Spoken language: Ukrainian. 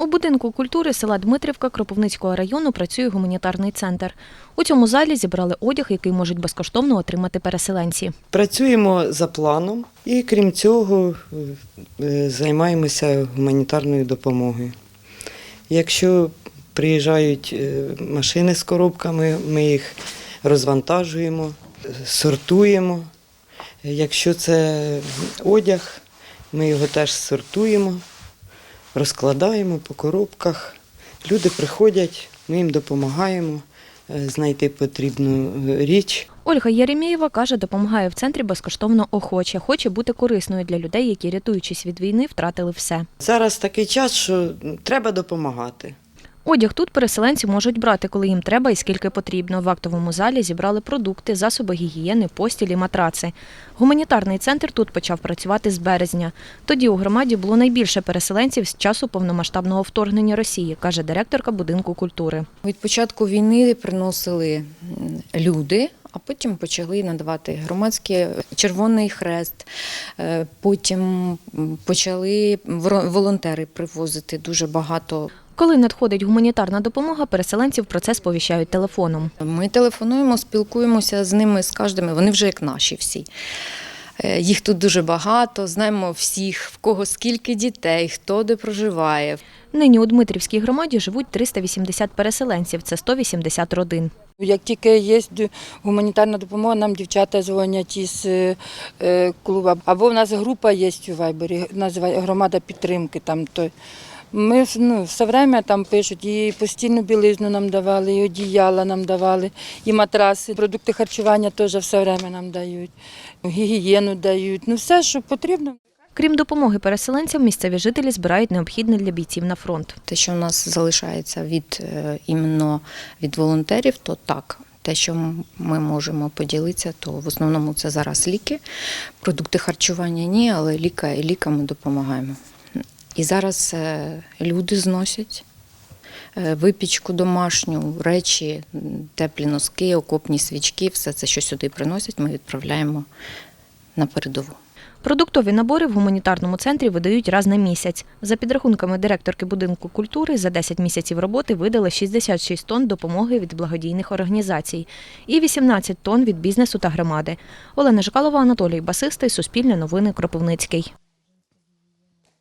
У будинку культури села Дмитрівка Кропивницького району працює гуманітарний центр. У цьому залі зібрали одяг, який можуть безкоштовно отримати переселенці. Працюємо за планом і крім цього е, займаємося гуманітарною допомогою. Якщо приїжджають е, машини з коробками, ми їх розвантажуємо, сортуємо. Якщо це одяг, ми його теж сортуємо, розкладаємо по коробках. Люди приходять, ми їм допомагаємо е, знайти потрібну е, річ. Ольга Єремєєва каже, допомагає в центрі безкоштовно охоче, хоче бути корисною для людей, які, рятуючись від війни, втратили все. Зараз такий час, що треба допомагати. Одяг тут переселенці можуть брати, коли їм треба і скільки потрібно. В актовому залі зібрали продукти, засоби гігієни, постілі, матраци. Гуманітарний центр тут почав працювати з березня. Тоді у громаді було найбільше переселенців з часу повномасштабного вторгнення Росії, каже директорка будинку культури. Від початку війни приносили люди, а потім почали надавати громадський Червоний Хрест. Е, Потім почали волонтери привозити дуже багато. Коли надходить гуманітарна допомога, переселенців про це сповіщають телефоном. Ми телефонуємо, спілкуємося з ними, з кожними. Вони вже як наші всі. Е, Їх тут дуже багато, знаємо всіх, в кого скільки дітей, хто де проживає. Нині у Дмитрівській громаді живуть 380 переселенців, це 180 родин. Як тільки є гуманітарна допомога, нам дівчата дзвонять із е, е, клубу. Або в нас група є у Вайбері, називає громада підтримки. Там то ми ну, все время там пишуть, і постільну білизну нам давали, і одіяла нам давали, і матраси, продукти харчування теж все время нам дають, гігієну дають. Ну все, що потрібно. Крім допомоги переселенцям, місцеві жителі збирають необхідне для бійців на фронт. Те, що у нас залишається від е, іменно від волонтерів, то так. Те, що ми можемо поділитися, то в основному це зараз ліки. Продукти харчування ні, але ліка і лікам ми допомагаємо. І зараз е, люди зносять е, випічку домашню, речі, теплі носки, окопні свічки, все це, що сюди приносять, ми відправляємо на передову. Продуктові набори в гуманітарному центрі видають раз на місяць. За підрахунками директорки будинку культури, за 10 місяців роботи видали 66 тонн допомоги від благодійних організацій і 18 тонн від бізнесу та громади. Олена Жикалова, Анатолій Басистий, Суспільне новини, Кропивницький.